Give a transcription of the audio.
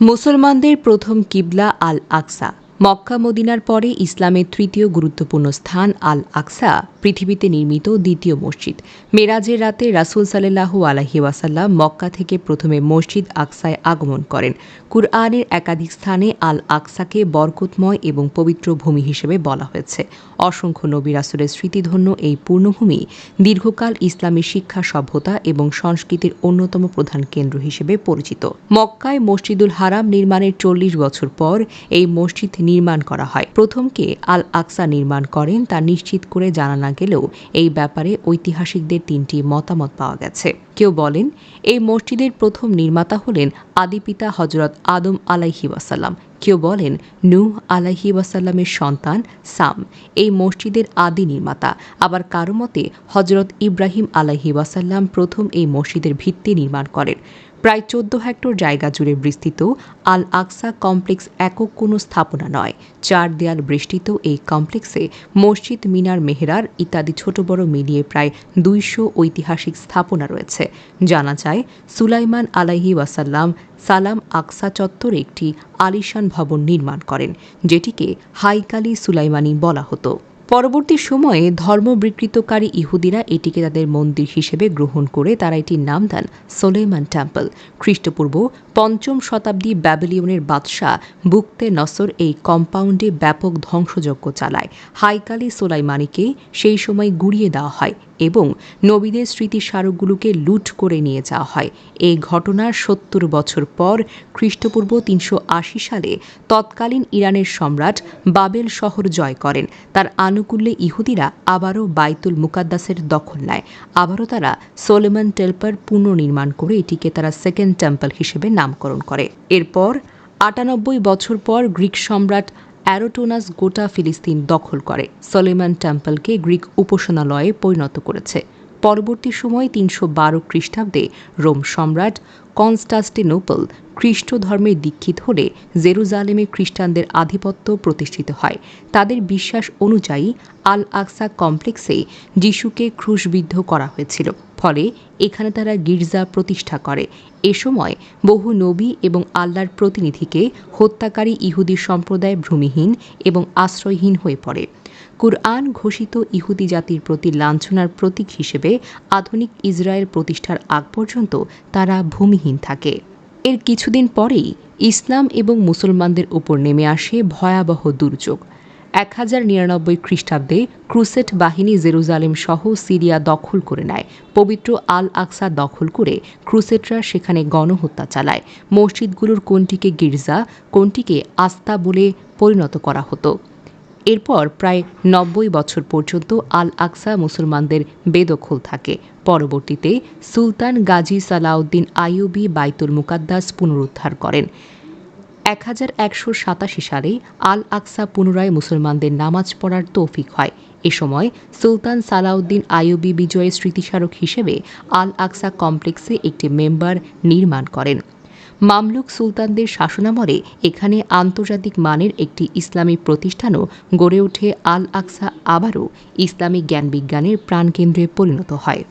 মুসলমানদের প্রথম কিবলা আল আকসা মক্কা মদিনার পরে ইসলামের তৃতীয় গুরুত্বপূর্ণ স্থান আল আকসা, পৃথিবীতে নির্মিত দ্বিতীয় মসজিদ। মেরাজের রাতে রাসুল সাল্লাহু আলহি মক্কা থেকে প্রথমে মসজিদ আকসায় আগমন করেন। কুরআনের একাধিক স্থানে আল আকসাকে বরকতময় এবং পবিত্র ভূমি হিসেবে বলা হয়েছে। অসংখ্য নবী রাসুলের স্মৃতিধন্য এই পূর্ণভূমি দীর্ঘকাল ইসলামী শিক্ষা সভ্যতা এবং সংস্কৃতির অন্যতম প্রধান কেন্দ্র হিসেবে পরিচিত। মক্কায় মসজিদুল হারাম নির্মাণের চল্লিশ বছর পর এই মসজিদ নির্মাণ করা হয়। প্রথমকে আল আকসা নির্মাণ করেন, তা নিশ্চিত করে জানা না গেলেও এই ব্যাপারে ঐতিহাসিকদের তিনটি মতামত পাওয়া গেছে। কেউ বলেন, এই মসজিদের প্রথম নির্মাতা হলেন আদিপিতা হজরত আদম আলাইহি ওয়াসাল্লাম। কেউ বলেন, নূহ আলাইহি ওয়াসাল্লামের সন্তান সাম, এই মসজিদের আদি নির্মাতা। আবার কারও মতে হজরত ইব্রাহিম আলাইহি ওয়াসাল্লাম প্রথম এই মসজিদের ভিত্তি নির্মাণ করেন। প্রায় চোদ্দ হেক্টর জায়গা জুড়ে বিস্তৃত আল আকসা কমপ্লেক্স একক কোনো স্থাপনা নয়। চার দেয়াল বেষ্টিত এই কমপ্লেক্সে মসজিদ, মিনার, মেহরার ইত্যাদি ছোট বড় মিলিয়ে প্রায় দুইশো ঐতিহাসিক স্থাপনা রয়েছে। জানা যায়, সুলাইমান আলাহি ওয়াসাল্লাম সালাম আকসা চত্বরে একটি আলিশান ভবন নির্মাণ করেন, যেটিকে হাইকালি সুলাইমানি বলা হতো। পরবর্তী সময়ে ধর্ম বিকৃতকারী ইহুদিরা এটিকে তাদের মন্দির হিসেবে গ্রহণ করে তারা এটির নাম দেন সোলেমান টেম্পল। খ্রিস্টপূর্ব পঞ্চম শতাব্দী ব্যাবিলিয়নের বাদশাহ বুকতে নসর এই কম্পাউন্ডে ব্যাপক ধ্বংসযজ্ঞ চালায়। হাইকালি সোলাইমানিকে সেই সময় গুড়িয়ে দেওয়া হয় এবং নবীদের স্মৃতিস্মারকগুলোকে লুট করে নিয়ে যাওয়া হয়। এই ঘটনার সত্তর বছর পর খ্রিস্টপূর্ব তিনশো আশি সালে তৎকালীন ইরানের সম্রাট বাবেল শহর জয় করেন। তার আনুকূল্যে ইহুদিরা আবারও বাইতুল মুকাদ্দাসের দখল নেয়। আবারও তারা সোলেমন টেম্পল পুনর্নির্মাণ করে এটিকে তারা সেকেন্ড টেম্পল হিসেবে নামকরণ করে। এরপর আটানব্বই বছর পর গ্রিক সম্রাট অ্যারোটোনাস গোটা ফিলিস্তিন দখল করে। সলেমান টেম্পলকে গ্রিক উপাসনালয়ে পরিণত করেছে। পরবর্তী সময়ে তিনশো বারো খ্রিস্টাব্দে রোম সম্রাট কনস্টাস্টিনোপল খ্রিস্ট ধর্মে দীক্ষিত হলে জেরুজালেমে খ্রিস্টানদের আধিপত্য প্রতিষ্ঠিত হয়। তাদের বিশ্বাস অনুযায়ী আল আকসা কমপ্লেক্সে যিশুকে ক্রুশবিদ্ধ করা হয়েছিল। ফলে এখানে তারা গির্জা প্রতিষ্ঠা করে। এ সময় বহু নবী এবং আল্লাহর প্রতিনিধিকে হত্যাকারী ইহুদি সম্প্রদায় ভূমিহীন এবং আশ্রয়হীন হয়ে পড়ে। কুরআন ঘোষিত ইহুদি জাতির প্রতি লাঞ্ছনার প্রতীক হিসেবে আধুনিক ইসরায়েল প্রতিষ্ঠার আগ পর্যন্ত তারা ভূমিহীন থাকে। এর কিছুদিন পরেই ইসলাম এবং মুসলমানদের উপর নেমে আসে ভয়াবহ দুর্যোগ। এক হাজার নিরানব্বই খ্রিস্টাব্দে ক্রুসেট বাহিনী জেরুজালেম সহ সিরিয়া দখল করে নেয়। পবিত্র আল আকসা দখল করে ক্রুসেটরা সেখানে গণহত্যা চালায়। মসজিদগুলোর কোনটিকে গির্জা, কোনটিকে আস্তা বলে পরিণত করা হতো। এরপর প্রায় নব্বই বছর পর্যন্ত আল আকসা মুসলমানদের বেদখল থাকে। পরবর্তীতে সুলতান গাজী সালাউদ্দিন আইয়ুবি বাইতুল মুকাদ্দাস পুনরুদ্ধার করেন। এক হাজার একশো সাতাশি সালে আল আকসা পুনরায় মুসলমানদের নামাজ পড়ার তৌফিক হয়। এ সময় সুলতান সালাউদ্দিন আইয়ুবি বিজয়ের স্মৃতিস্মারক হিসেবে আল আকসা কমপ্লেক্সে একটি মেম্বার নির্মাণ করেন। মামলুক সুলতানদের শাসনামলে এখানে আন্তর্জাতিক মানের একটি ইসলামী প্রতিষ্ঠানও গড়ে ওঠে আল আকসা আবারও ইসলামী জ্ঞান বিজ্ঞানের প্রাণকেন্দ্রে পরিণত হয়।